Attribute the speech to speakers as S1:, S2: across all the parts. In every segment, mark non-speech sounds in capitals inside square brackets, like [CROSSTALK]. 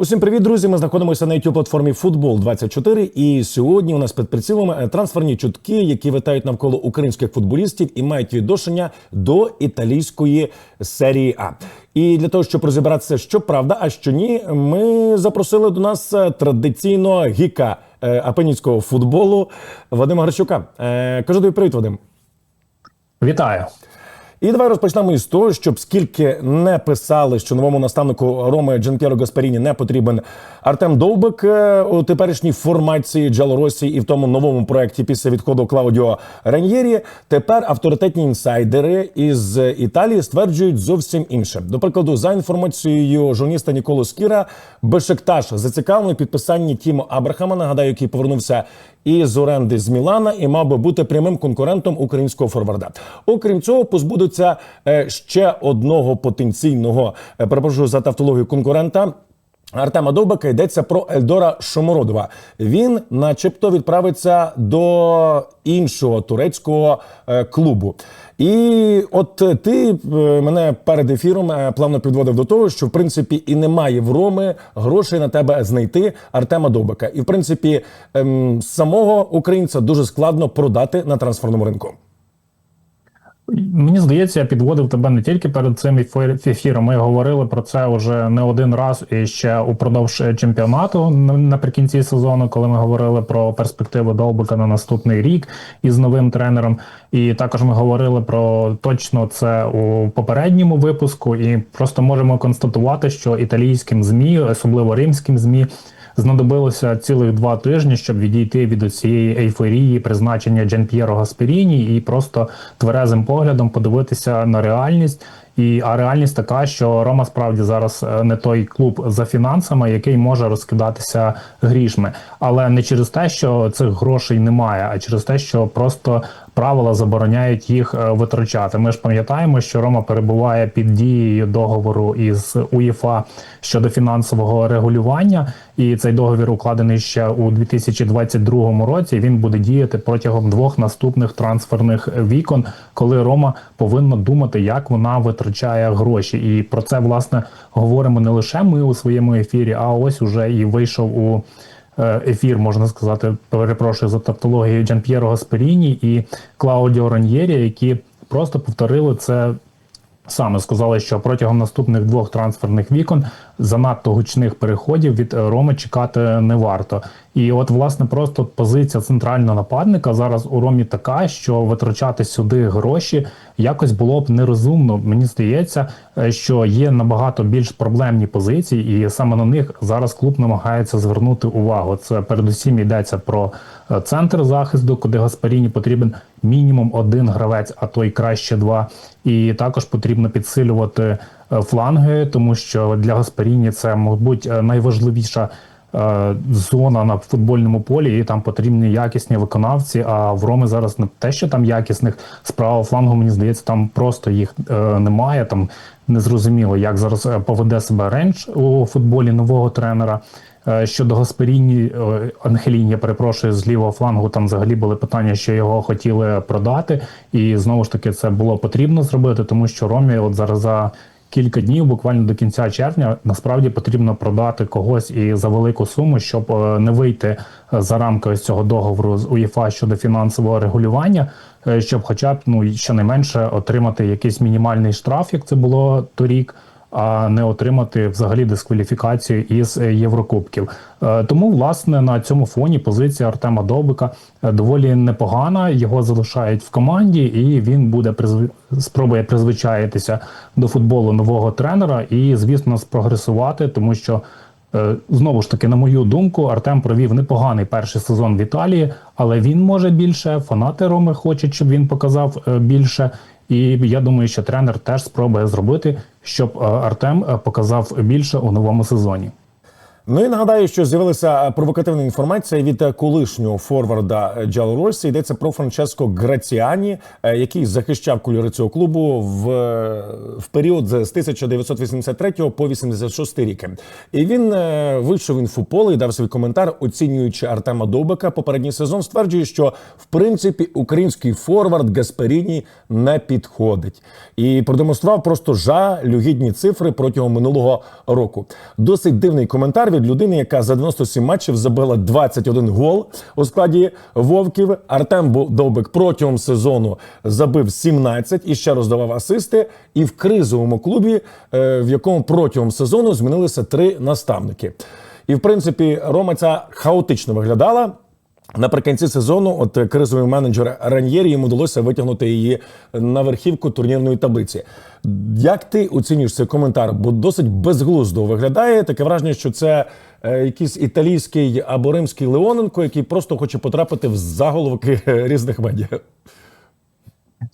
S1: Усім привіт, друзі! Ми знаходимося на youtube платформі Футбол 24 І сьогодні у нас під прицілами е, трансферні чутки, які витають навколо українських футболістів і мають відношення до італійської серії А. І для того, щоб розібратися, що правда, а що ні, ми запросили до нас е, традиційно гіка е, апенінського футболу Вадима Грачука. Кажу тобі привіт, Вадим.
S2: Вітаю.
S1: І давай розпочнемо із того, щоб скільки не писали, що новому наставнику Роми Джанпєро Гаспаріні не потрібен Артем Довбик е, у теперішній формації Джалоросі і в тому новому проєкті після відходу Клаудіо Раньєрі. Тепер авторитетні інсайдери із Італії стверджують зовсім інше. До прикладу, за інформацією журналіста Ніколо Скіра, Бешикташ зацікавлений підписанні Тімо Абрахама. Нагадаю, який повернувся із оренди з Мілана і мав би бути прямим конкурентом українського форварда. Окрім цього, позбудуться е, ще одного потенційного е, перепрошую за тавтологію конкурента. Артема Довбика йдеться про Ельдора Шомородова. Він, начебто, відправиться до іншого турецького е, клубу. І от е, ти е, мене перед ефіром е, плавно підводив до того, що в принципі і немає в Роми грошей на тебе знайти Артема Добика. І в принципі ем, самого українця дуже складно продати на трансферному ринку.
S2: Мені здається, я підводив тебе не тільки перед цим ефір- ефіром. Ми говорили про це вже не один раз і ще упродовж чемпіонату наприкінці сезону, коли ми говорили про перспективи Довбика на наступний рік із новим тренером. І також ми говорили про точно це у попередньому випуску, і просто можемо констатувати, що італійським змі, особливо римським змі. Знадобилося цілих два тижні, щоб відійти від цієї ейфорії призначення Джан П'єро Гасперіні і просто тверезим поглядом подивитися на реальність. І а реальність така, що Рома справді зараз е, не той клуб за фінансами, який може розкидатися грішми, але не через те, що цих грошей немає, а через те, що просто правила забороняють їх е, витрачати. Ми ж пам'ятаємо, що Рома перебуває під дією договору із УЄФА щодо фінансового регулювання, і цей договір укладений ще у 2022 році. Він буде діяти протягом двох наступних трансферних вікон, коли Рома повинна думати, як вона витрачає гроші. І про це власне говоримо не лише ми у своєму ефірі, а ось уже і вийшов у ефір, можна сказати, перепрошую за тавтологію Джан П'єро Гасперіні і Клаудіо Раньєрі, які просто повторили це. Саме сказали, що протягом наступних двох трансферних вікон занадто гучних переходів від е, Роми чекати не варто. І от, власне, просто позиція центрального нападника зараз у Ромі така, що витрачати сюди гроші якось було б нерозумно. Мені здається, е, що є набагато більш проблемні позиції, і саме на них зараз клуб намагається звернути увагу. Це передусім йдеться про е, центр захисту, куди Гаспаріні потрібен мінімум один гравець, а то й краще два. І також потрібно підсилювати фланги, тому що для Гаспаріні це, мабуть, е, найважливіша е, зона на футбольному полі, і там потрібні якісні виконавці. А в Роми зараз не те, що там якісних з правого флангу, мені здається, там просто їх е, немає. Там незрозуміло, як зараз е, поведе себе ренч у футболі нового тренера. Е, Щодо Гасперіні е, Ангеліні, я перепрошую з лівого флангу. Там взагалі були питання, що його хотіли продати, і знову ж таки це було потрібно зробити, тому що Ромі, от зараз за кілька днів, буквально до кінця червня, насправді потрібно продати когось і за велику суму, щоб е, не вийти е, за рамки ось цього договору з УЄФА щодо фінансового регулювання, е, щоб, хоча б ну щонайменше отримати якийсь мінімальний штраф, як це було торік а не отримати взагалі дискваліфікацію із е, Єврокубків. Е, Тому, власне, на цьому фоні позиція Артема Довбика е, доволі непогана. Його залишають в команді, і він буде призв... спробує призвичаїтися до футболу нового тренера і, звісно, спрогресувати, тому що. Знову ж таки, на мою думку, Артем провів непоганий перший сезон в Італії, але він може більше. Фанати Роми хочуть, щоб він показав більше. І я думаю, що тренер теж спробує зробити, щоб е, Артем е, показав більше у новому сезоні.
S1: Ну і нагадаю, що з'явилася провокативна інформація від е, колишнього форварда е, Джалоросі. Йдеться про Франческо Граціані, е, який захищав кольори цього клубу в, е, в період з 1983 по 86 рік. І він е, вийшов в інфополе і дав свій коментар, оцінюючи Артема Довбика. Попередній сезон стверджує, що в принципі український форвард Гасперіні не підходить і продемонстрував просто жалюгідні цифри протягом минулого року. Досить дивний коментар від людини, яка за 97 матчів забила 21 гол у складі вовків. Артем Довбик протягом сезону забив 17 і ще роздавав асисти. І в кризовому клубі, е, в якому протягом сезону змінилися три наставники. І в принципі, Рома ця хаотично виглядала. Наприкінці сезону, от е, кризовий менеджер Раньєрі йому вдалося витягнути її на верхівку турнірної таблиці. Як ти оцінюєш цей коментар? Бо досить безглуздо виглядає. Таке враження, що це е, якийсь італійський або римський Леоненко, який просто хоче потрапити в заголовки е, різних медіа.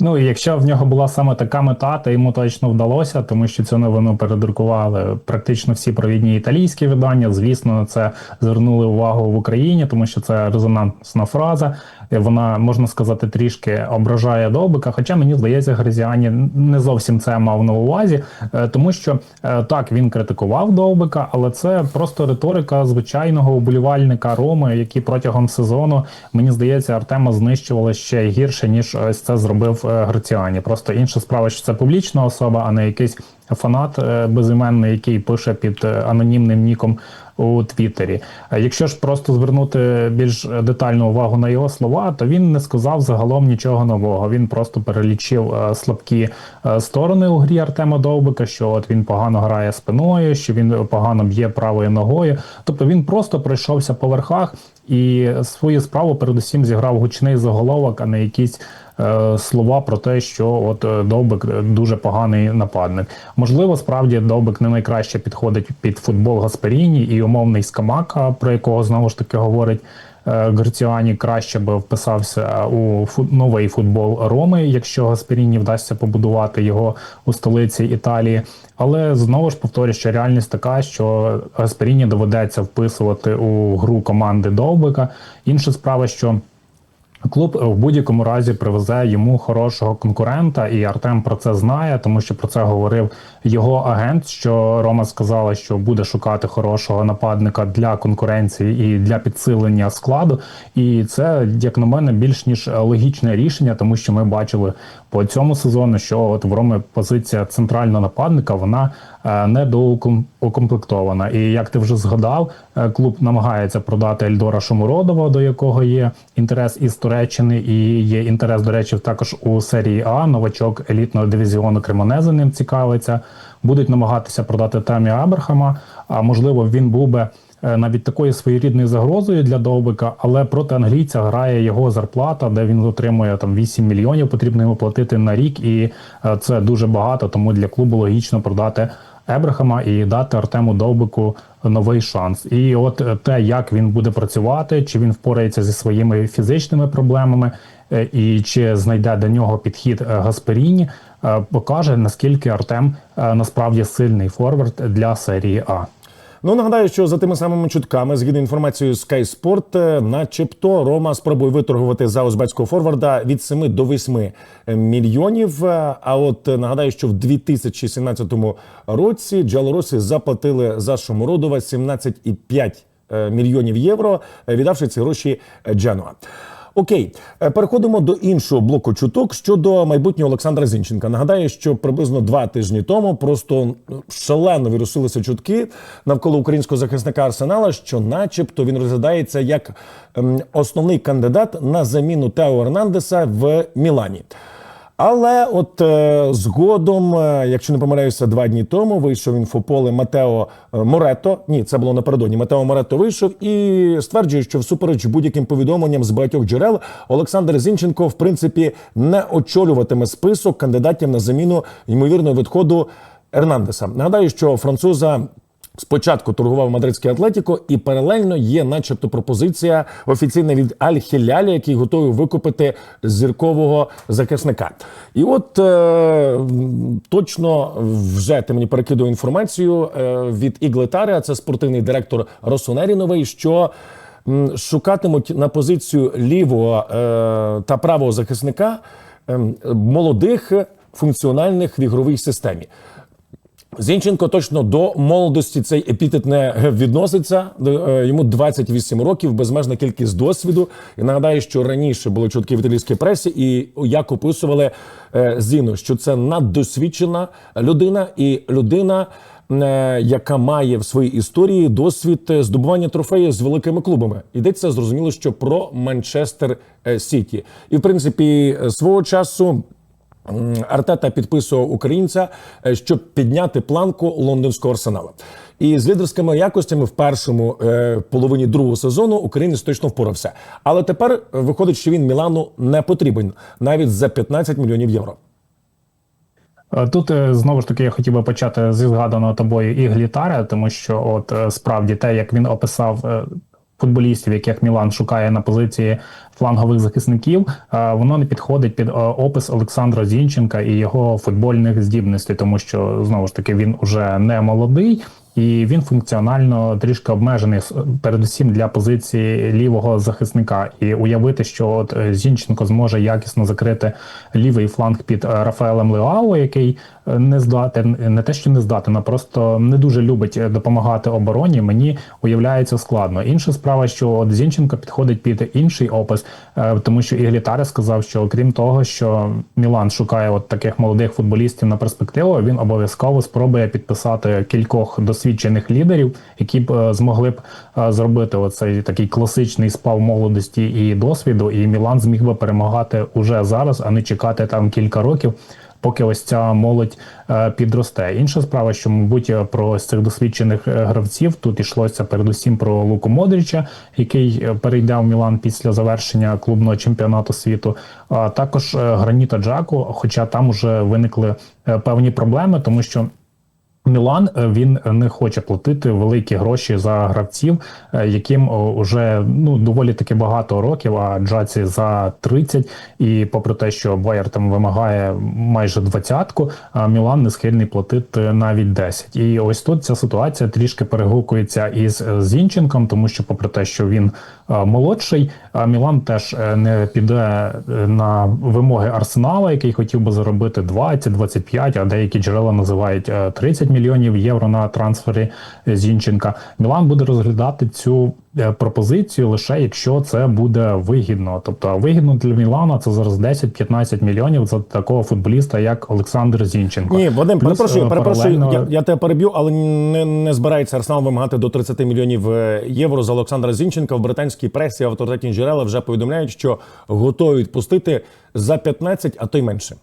S2: Ну якщо в нього була саме така мета, то йому точно вдалося, тому що цю новину передрукували практично всі провідні італійські видання. Звісно, це звернули увагу в Україні, тому що це резонансна фраза. Вона можна сказати трішки ображає Довбика. Хоча мені здається, Гризіані не зовсім це мав на увазі, е, тому що е, так він критикував Довбика, але це просто риторика звичайного уболівальника Роми, який протягом сезону мені здається Артема знищували ще гірше ніж ось це зробив е, Граціані. Просто інша справа, що це публічна особа, а не якийсь фанат безіменний, який пише під анонімним ніком у Твіттері. Е, Якщо ж просто звернути більш детальну увагу на його слова, то він не сказав загалом нічого нового. Він просто перелічив е, слабкі е, сторони у грі Артема Довбика, що от він погано грає спиною, що він погано б'є правою ногою. Тобто він просто пройшовся по верхах і свою справу передусім зіграв гучний заголовок, а не якісь слова про те, що от е, Довбик е, дуже поганий нападник. Можливо, справді Довбик не найкраще підходить під футбол Гасперіні і умовний Скамака, про якого знову ж таки говорить. е, Герціані краще би вписався у новий футбол Роми, якщо Гасперіні вдасться побудувати його у столиці Італії. Але знову ж повторюю, що реальність така, що Гасперіні доведеться вписувати у гру команди Довбика. Інша справа, що Клуб в будь-якому разі привезе йому хорошого конкурента, і Артем про це знає, тому що про це говорив його агент. Що Рома сказала, що буде шукати хорошого нападника для конкуренції і для підсилення складу. І це, як на мене, більш ніж логічне рішення, тому що ми бачили по цьому сезону, що от в Роми позиція центрального нападника вона недоукомплектована. І як ти вже згадав, е, клуб намагається продати Ельдора Шомуродова, до якого є інтерес із Туреччини, і є інтерес, до речі, також у серії А. Новачок елітного дивізіону Кремонези ним цікавиться. Будуть намагатися продати Тамі Абрахама. А можливо, він був би е, навіть такою своєрідною загрозою для Довбика, але проти англійця грає його зарплата, де він отримує там 8 мільйонів, потрібно йому платити на рік, і е, це дуже багато. Тому для клубу логічно продати Ебрахама і дати Артему Довбику новий шанс. І от е, те, як він буде працювати, чи він впорається зі своїми фізичними проблемами, е, і чи знайде до нього підхід е, Гасперіні, покаже наскільки Артем насправді сильний форвард для серії А.
S1: Ну нагадаю, що за тими самими чутками, згідно інформацією Sky Sport, е, начебто Рома спробує виторгувати за узбецького форварда від 7 до 8 мільйонів. Е, А от е, нагадаю, що в 2017 році Джалоросі заплатили за Шомородова 17,5 е, мільйонів євро, віддавши ці гроші Дженуа. Окей, е, переходимо до іншого блоку чуток щодо майбутнього Олександра Зінченка. Нагадаю, що приблизно два тижні тому просто шалено вірусилися чутки навколо українського захисника Арсенала, що, начебто, він розглядається як основний кандидат на заміну Тео Ернандеса в Мілані. Але от е, згодом, е, якщо не помиляюся, два дні тому вийшов інфополе Матео е, Морето. Ні, це було напередодні. Матео Морето вийшов і стверджує, що всупереч будь-яким повідомленням з багатьох джерел Олександр Зінченко в принципі не очолюватиме список кандидатів на заміну ймовірного відходу Ернандеса. Нагадаю, що француза Спочатку торгував мадридський Атлетіко, і паралельно є, начебто, пропозиція офіційна від Аль Хілялі, який готовий викупити зіркового захисника. І от е, точно вже ти мені перекидує інформацію е, від Іглетаря, це спортивний директор Росонері новий, що шукатимуть на позицію лівого е, та правого захисника ем, молодих функціональних в ігровій системі. Зінченко точно до молодості цей епітет не відноситься. Е, Йому 28 років, безмежна кількість досвіду. І нагадаю, що раніше були чутки в італійській пресі, і як описували е, Зіну, що це наддосвідчена людина і людина. е, Яка має в своїй історії досвід здобування трофеїв з великими клубами, йдеться зрозуміло, що про Манчестер Сіті, і в принципі свого часу Артета підписував українця, е, щоб підняти планку лондонського арсенала. І з лідерськими якостями в першому е, половині другого сезону українець точно впорався. Але тепер виходить, що він Мілану не потрібен навіть за 15 мільйонів євро.
S2: Е, Тут е, знову ж таки я хотів би почати зі згаданого тобою Іглітаря, тому що от справді те, як він описав футболістів, яких Мілан шукає на позиції флангових захисників, е, воно не підходить під е, опис Олександра Зінченка і його футбольних здібностей, тому що знову ж таки він уже не молодий. І він функціонально трішки обмежений передусім для позиції лівого захисника. І уявити, що от е, Зінченко зможе якісно закрити лівий фланг під е, Рафаелем Леао, який е, не здатен, не те, що не здатен, а просто не дуже любить допомагати обороні. Мені уявляється складно. Інша справа, що от Зінченко підходить під інший опис, тому що Іглітаре сказав, що окрім того, що Мілан шукає от таких молодих футболістів на перспективу, він обов'язково спробує підписати кількох досвідчених лідерів, які б е, змогли б е, зробити оцей такий класичний спав молодості і досвіду. І Мілан зміг би перемагати уже зараз, а не чекати там кілька років. Поки ось ця молодь е, підросте. Інша справа, що мабуть про ось цих досвідчених гравців тут йшлося передусім про Луку Модріча, який перейде в Мілан після завершення клубного чемпіонату світу. А також Граніта Джаку, хоча там уже виникли певні проблеми, тому що. Мілан е, він не хоче платити великі гроші за гравців, е, яким вже ну доволі таки багато років. А Джаці за 30. І попри те, що Байер там вимагає майже двадцятку, а Мілан не схильний платити навіть 10. І ось тут ця ситуація трішки перегукується із е, Зінченком, тому що, попри те, що він е, молодший, а Мілан теж е, не піде е, на вимоги Арсенала, який хотів би заробити 20-25, а деякі джерела називають е, 30 мільйонів євро на трансфері Зінченка. Мілан буде розглядати цю е, пропозицію лише якщо це буде вигідно. Тобто вигідно для Мілана це зараз 10-15 мільйонів за такого футболіста, як Олександр Зінченко.
S1: Ні, Вадим,
S2: Плюс,
S1: перепрошую,
S2: е,
S1: перепрошую.
S2: паралельно-
S1: Я, я тебе переб'ю, але не, не збирається Арсенал вимагати до 30 мільйонів е, євро за Олександра Зінченка. В британській пресі авторитетні джерела вже повідомляють, що готові відпустити за 15, а то й менше.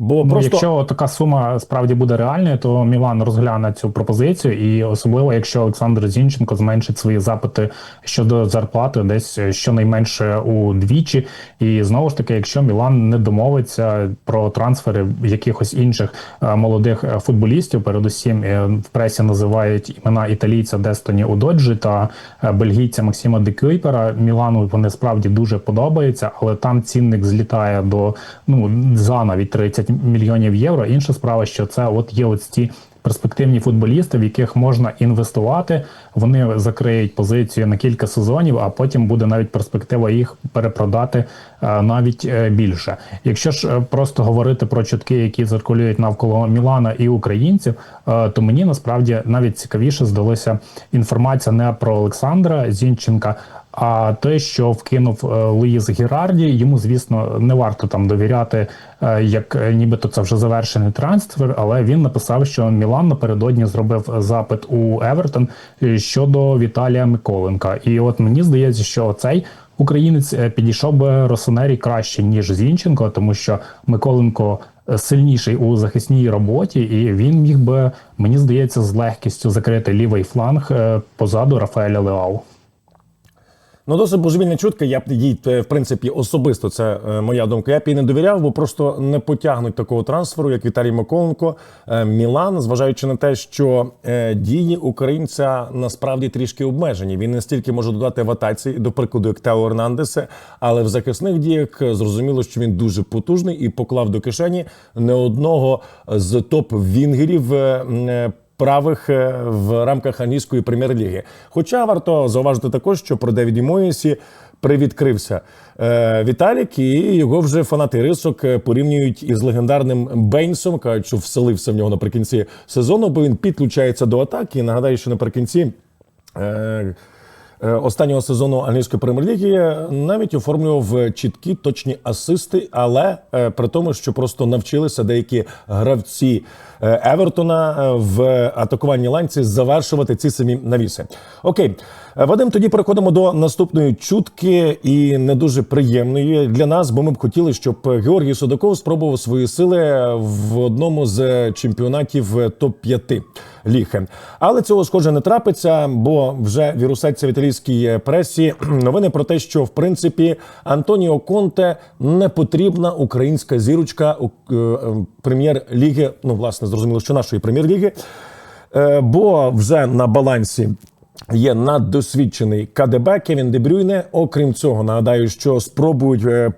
S1: Бо
S2: Ну,
S1: просто
S2: якщо така сума справді буде реальною, то Мілан розгляне цю пропозицію, і особливо якщо Олександр Зінченко зменшить свої запити щодо зарплати, десь щонайменше удвічі. І знову ж таки, якщо Мілан не домовиться про трансфери якихось інших е, молодих е, футболістів, передусім е, в пресі називають імена італійця Дестоні Удоджі та е, бельгійця Максима Декюйпера. Мілану вони справді дуже подобаються, але там цінник злітає до ну за навіть 30 мільйонів євро. Інша справа, що це от є ось ці перспективні футболісти, в яких можна інвестувати. Вони закриють позицію на кілька сезонів, а потім буде навіть перспектива їх перепродати е, навіть е, більше. Якщо ж е, просто говорити про чутки, які циркулюють навколо Мілана і українців, то мені насправді навіть цікавіше здалося інформація не про Олександра Зінченка. А те, що вкинув е, Луїс Гірарді, йому звісно не варто там довіряти, е, як е, нібито це вже завершений трансфер. Але він написав, що Мілан напередодні зробив запит у Евертон щодо Віталія Миколенка. І от мені здається, що цей українець підійшов би Росонері краще ніж Зінченко, тому що Миколенко. Сильніший у захисній роботі, і він міг би, мені здається, з легкістю закрити лівий фланг позаду Рафаеля Леау.
S1: Ну, досить божевільна чутка. Я б їй, е, в принципі, особисто це е, моя думка. Я б їй не довіряв, бо просто не потягнуть такого трансферу, як Віталій Миколенко, е, Мілан, зважаючи на те, що дії українця насправді трішки обмежені. Він не стільки може додати в атаці, до прикладу, як Тео Ернандесе, але в захисних діях зрозуміло, що він дуже потужний і поклав до кишені не одного з топ-вінгерів. Правих е, в рамках англійської прем'єр-ліги. Хоча варто зауважити також, що про Девіді Моєсі привідкрився е, Віталік, і його вже фанати рисок е, порівнюють із легендарним Бейнсом. кажуть, що вселився в нього наприкінці сезону, бо він підключається до атаки. Нагадаю, що наприкінці. Е, е, Останнього сезону англійської прем'єр-ліги навіть оформлював чіткі точні асисти, але при тому, що просто навчилися деякі гравці Евертона е, в атакуванні ланці завершувати ці самі навіси. Окей, Е, Вадим, тоді переходимо до наступної чутки і не дуже приємної для нас, бо ми б хотіли, щоб Георгій Судаков спробував свої сили в одному з чемпіонатів топ 5 ліги. Але цього схоже не трапиться, бо вже вірусеться в італійській пресі [CLEARS THROAT] новини про те, що в принципі Антоніо Конте не потрібна українська зірочка у е, е, прем'єр-ліги. Ну, власне, зрозуміло, що нашої прем'єр-ліги, Е, бо вже на балансі. Є наддосвідчений КДБ Кевін Дебрюйне. Окрім цього, нагадаю, що спробують е,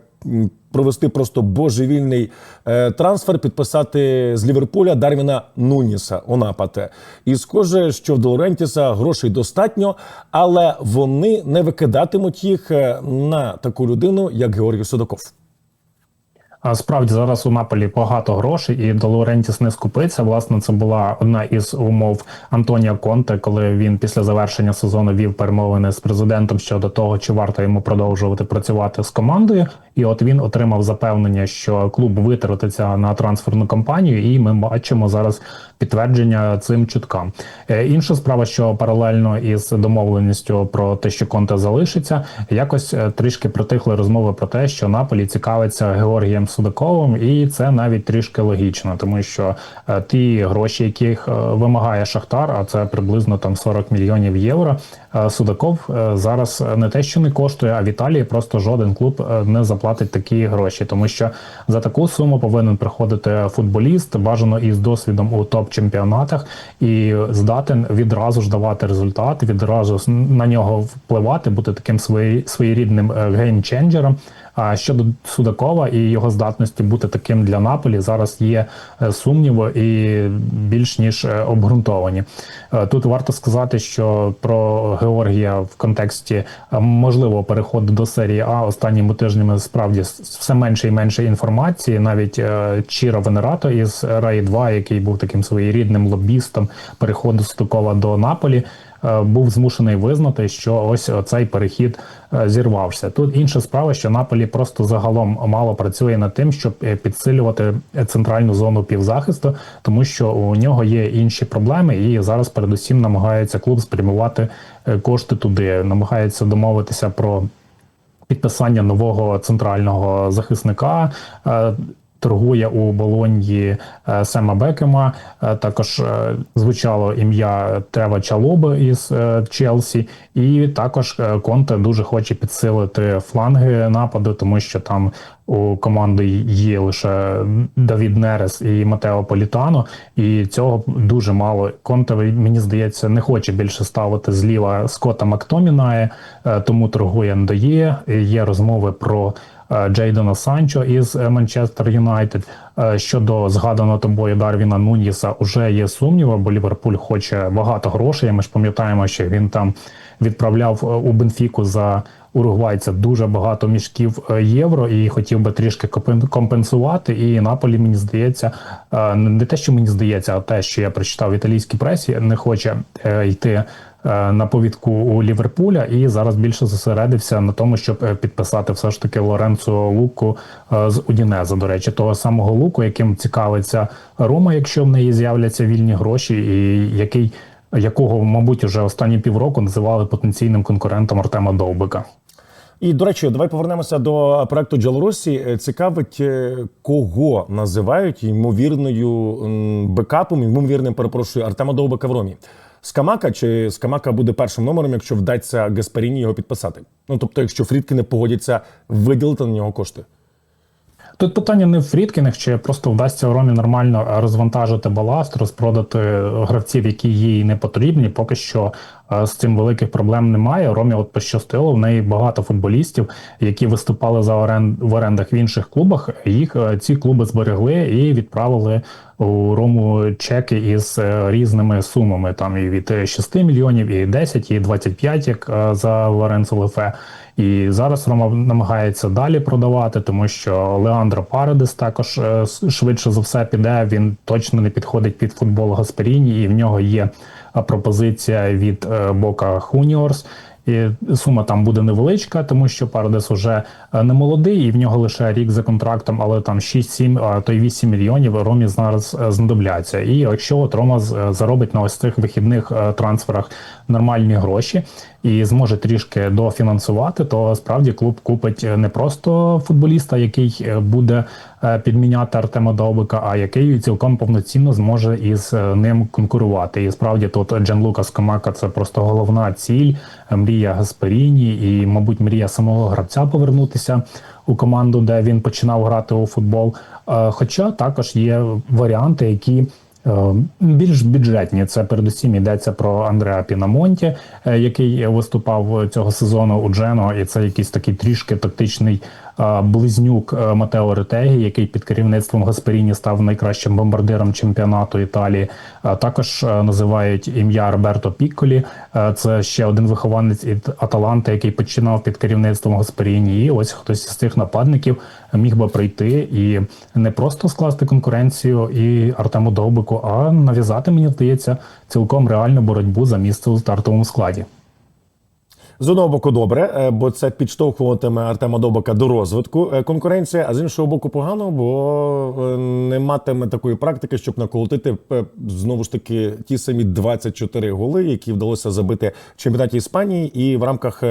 S1: провести просто божевільний е, трансфер, підписати з Ліверпуля Дарвіна Нуніса у нападе. І схоже, що в Долорентіса грошей достатньо, але вони не викидатимуть їх на таку людину, як Георгій Судаков.
S2: Справді зараз у Наполі багато грошей, і Де Лаурентіс не скупиться. Власне, це була одна із умов Антонія Конте, коли він після завершення сезону вів перемовини з президентом щодо того, чи варто йому продовжувати працювати з командою. І от він отримав запевнення, що клуб витратиться на трансферну кампанію, і ми бачимо зараз підтвердження цим чуткам. Е, Інша справа, що паралельно із домовленістю про те, що Конте залишиться, якось е, трішки притихли розмови про те, що Наполі цікавиться Георгієм Судаковим, і це навіть трішки логічно, тому що е, ті гроші, яких е, вимагає Шахтар, а це приблизно там 40 мільйонів євро. е, Судаков зараз не те, що не коштує, а в Італії просто жоден клуб не заплатить такі гроші, тому що за таку суму повинен приходити футболіст, бажано із досвідом у топ-чемпіонатах, і здатен відразу ж давати результат, відразу на нього впливати, бути таким свої, своєрідним геймченджером. А щодо Судакова і його здатності бути таким для Наполі, зараз є е, сумніви і більш ніж е, обґрунтовані. Е, Тут варто сказати, що про Георгія в контексті можливого переходу до серії А останніми тижнями справді все менше і менше інформації. Навіть Чіро Венерато із Раї 2, який був таким своєрідним лобістом переходу Судакова до Наполі був змушений визнати, що ось цей перехід е, зірвався. Тут інша справа, що Наполі просто загалом мало працює над тим, щоб е, підсилювати центральну зону півзахисту, тому що у нього є інші проблеми, і зараз передусім намагається клуб спрямувати е, кошти туди, намагається домовитися про підписання нового центрального захисника. Торгує у Болоньї е, Сема Бекема. Е, Також е, звучало ім'я Трева Чалоби із Челсі, і також Конте дуже хоче підсилити фланги нападу, тому що там у команди є лише Давід Нерес і Матео Політано, і цього дуже мало. Конте, мені здається, не хоче більше ставити зліва Скотта Мактомінає, тому торгує Ндоє. Є розмови про е, Джейдона Санчо із е, Манчестер Юнайтед. Е, Щодо згаданого тобою Дарвіна Нуніса, уже є сумніви, бо Ліверпуль хоче багато грошей. Ми ж пам'ятаємо, що він там відправляв у Бенфіку за уругвайця дуже багато мішків євро і хотів би трішки компен- компенсувати. І Наполі, мені здається, не те, що мені здається, а те, що я прочитав в італійській пресі, не хоче йти. Е, На повідку у Ліверпуля і зараз більше зосередився на тому, щоб е, підписати все ж таки Лоренцо Луку е, з Удінеза. До речі, того самого Луку, яким цікавиться Рома, якщо в неї з'являться вільні гроші, і який якого, мабуть, уже останні півроку називали потенційним конкурентом Артема Довбика.
S1: І до речі, давай повернемося до проекту Джалоросі. Е, Цікавить, кого називають ймовірною бекапом, ймовірним, перепрошую, Артема Довбика в Ромі. Скамака, чи Скамака буде першим номером, якщо вдасться Гаспаріні його підписати? Ну тобто, якщо Фрідки не погодяться виділити на нього кошти.
S2: Тут питання не в Фрідкінах, чи просто вдасться Ромі нормально розвантажити баласт, розпродати гравців, які їй не потрібні. Поки що е, з цим великих проблем немає. Ромі от пощастило. В неї багато футболістів, які виступали за орен... в орендах в інших клубах. Їх е, ці клуби зберегли і відправили у Рому чеки із е, різними сумами. Там і від 6 мільйонів, і 10, і 25, як е, за Лоренцо Лефе. І зараз Рома намагається далі продавати, тому що Леандро Парадес також е, швидше за все піде. Він точно не підходить під футбол Гасперіні, і в нього є е, пропозиція від е, Бока Хуніорс. І сума там буде невеличка, тому що Парадес уже е, не молодий, і в нього лише рік за контрактом, але там 6-7, а то й 8 мільйонів Ромі зараз е, знадобляться. І якщо от Рома е, заробить на ось цих вихідних е, трансферах нормальні гроші і зможе трішки дофінансувати, то справді клуб купить е, не просто футболіста, який е, буде е, підміняти Артема Довбика, а який цілком повноцінно зможе із ним конкурувати. І справді тут Джан Лукас Камака це просто головна ціль, мрія Гасперіні і, мабуть, мрія самого гравця повернутися у команду, де він починав грати у футбол. Хоча також є варіанти, які Більш бюджетні. Це передусім йдеться про Андреа Пінамонті, е, який виступав цього сезону у Джено, і це якийсь такий трішки тактичний близнюк е, Матео Ретегі, який під керівництвом Гасперіні став найкращим бомбардиром чемпіонату Італії. Е, Також е, називають ім'я Роберто Пікколі. Е, Це ще один вихованець Аталанти, який починав під керівництвом Гасперіні. І ось хтось з цих нападників міг би прийти і не просто скласти конкуренцію і Артему Довбику, а нав'язати, мені здається, цілком реальну боротьбу за місце у стартовому складі.
S1: З одного боку, добре, е, бо це підштовхуватиме Артема Добака до розвитку е, конкуренції, а з іншого боку, погано, бо е, не матиме такої практики, щоб наколотити знову ж таки ті самі 24 голи, які вдалося забити в чемпіонаті Іспанії, і в рамках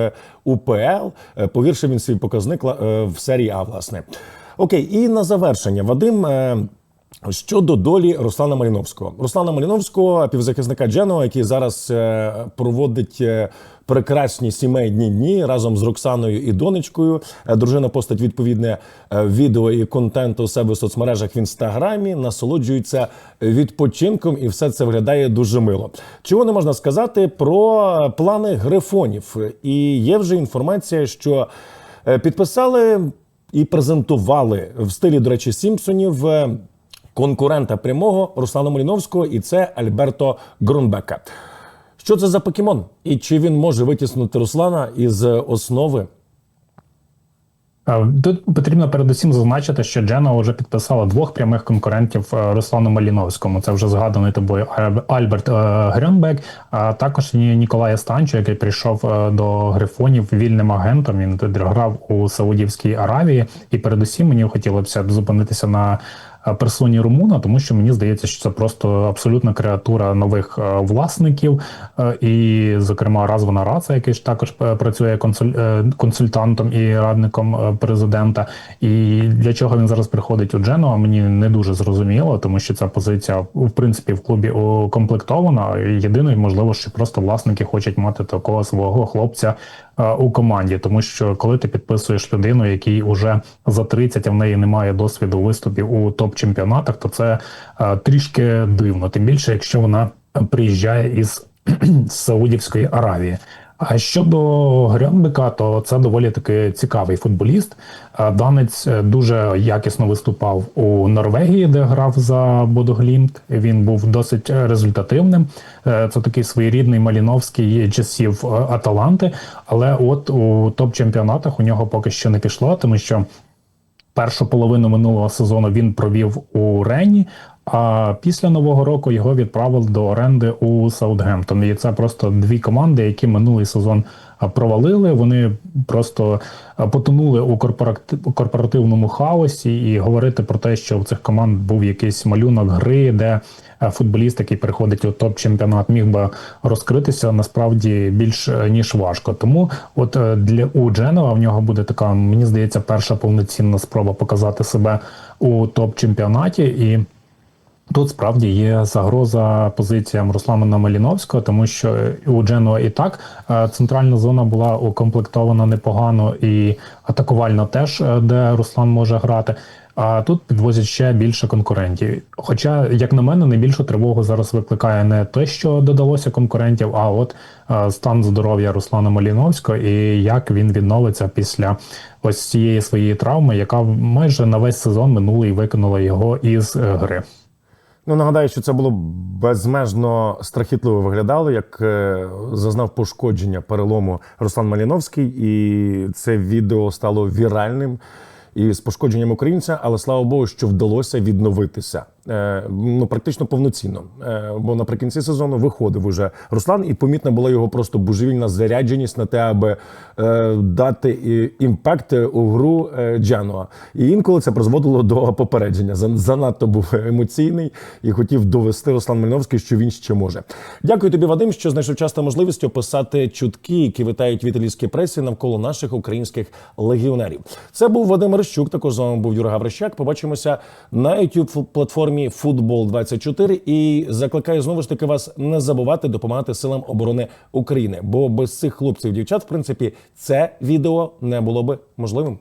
S1: УПЛ погіршив він свій показник в серії А, власне. Окей, і на завершення, Вадим. Щодо долі Руслана Маліновського, Руслана Маліновського, півзахисника Дженого, який зараз е, проводить е, прекрасні сімейні дні разом з Роксаною і донечкою. Е, Дружина постать відповідне відео і контент у себе в соцмережах в інстаграмі, насолоджується відпочинком, і все це виглядає дуже мило. Чого не можна сказати про плани грифонів? І є вже інформація, що підписали і презентували в стилі, до речі, Сімпсонів. Конкурента прямого Руслана Маліновського, і це Альберто Гронбека. Що це за покемон? І чи він може витіснути Руслана із основи?
S2: Тут потрібно передусім зазначити, що Джена вже підписала двох прямих конкурентів е, Руслану Маліновському. Це вже згаданий тобою Альб- Альберт е, Грюнбек, а також Ніколая Станчо, який прийшов е, до грифонів вільним агентом. Він грав у Саудівській Аравії. І передусім мені хотілося б зупинитися на персоні Румуна, тому що мені здається, що це просто абсолютна креатура нових е, власників, Е, і, зокрема, Развана Раца, який ж також е, працює консуль- е, консультантом і радником е, президента. І для чого він зараз приходить у Дженуа, мені не дуже зрозуміло, тому що ця позиція в принципі в клубі укомплектована. Єдине, можливо, що просто власники хочуть мати такого свого хлопця е, у команді, тому що коли ти підписуєш людину, якій уже за 30, а в неї немає досвіду виступів у топ-чемпіонатах, то це е, трішки дивно. Тим більше, якщо вона приїжджає із [CLEARS THROAT] Саудівської Аравії. А щодо Грьонбека, то це доволі таки цікавий футболіст. Е, Данець е, дуже якісно виступав у Норвегії, де грав за Бодоглімт. Він був досить е, результативним. Це такий своєрідний Маліновський часів Аталанти. Але от у топ-чемпіонатах у нього поки що не пішло, тому що першу половину минулого сезону він провів у Рені. А після нового року його відправили до оренди у Саутгемптон. І це просто дві команди, які минулий сезон провалили. Вони просто потонули у корпорати- корпоративному хаосі, і говорити про те, що в цих команд був якийсь малюнок гри, де футболіст, який приходить у топ-чемпіонат, міг би розкритися насправді більш е, ніж важко. Тому, от е, для у Дженова в нього буде така, мені здається, перша повноцінна спроба показати себе у топ-чемпіонаті і. Тут справді є загроза позиціям Руслана Маліновського, тому що у Дженуа і так е, центральна зона була укомплектована непогано і атакувально теж, е, де Руслан може грати. А тут підвозять ще більше конкурентів. Хоча, як на мене, найбільшу тривогу зараз викликає не те, що додалося конкурентів, а от е, стан здоров'я Руслана Маліновського і як він відновиться після ось цієї своєї травми, яка майже на весь сезон минулий викинула його із гри.
S1: Ну нагадаю, що це було безмежно страхітливо виглядало, як е, зазнав пошкодження перелому Руслан Маліновський, і це відео стало віральним і з пошкодженням українця, але слава Богу, що вдалося відновитися. Е, ну практично повноцінно. Е, бо наприкінці сезону виходив уже Руслан, і помітна була його просто божевільна зарядженість на те, аби е, дати імпакт у гру Джануа. І інколи це призводило до попередження. Занадто був емоційний і хотів довести Руслан Мальновський, що він ще може. Дякую тобі, Вадим, що знайшов час та можливість описати чутки, які витають в італійській пресі навколо наших українських легіонерів. Це був Вадим Рищук. Також з вами був Юра Гаврищак. Побачимося на youtube платформі Футбол 24 і закликаю знову ж таки вас не забувати допомагати силам оборони України. Бо без цих хлопців дівчат, в принципі, це відео не було би можливим.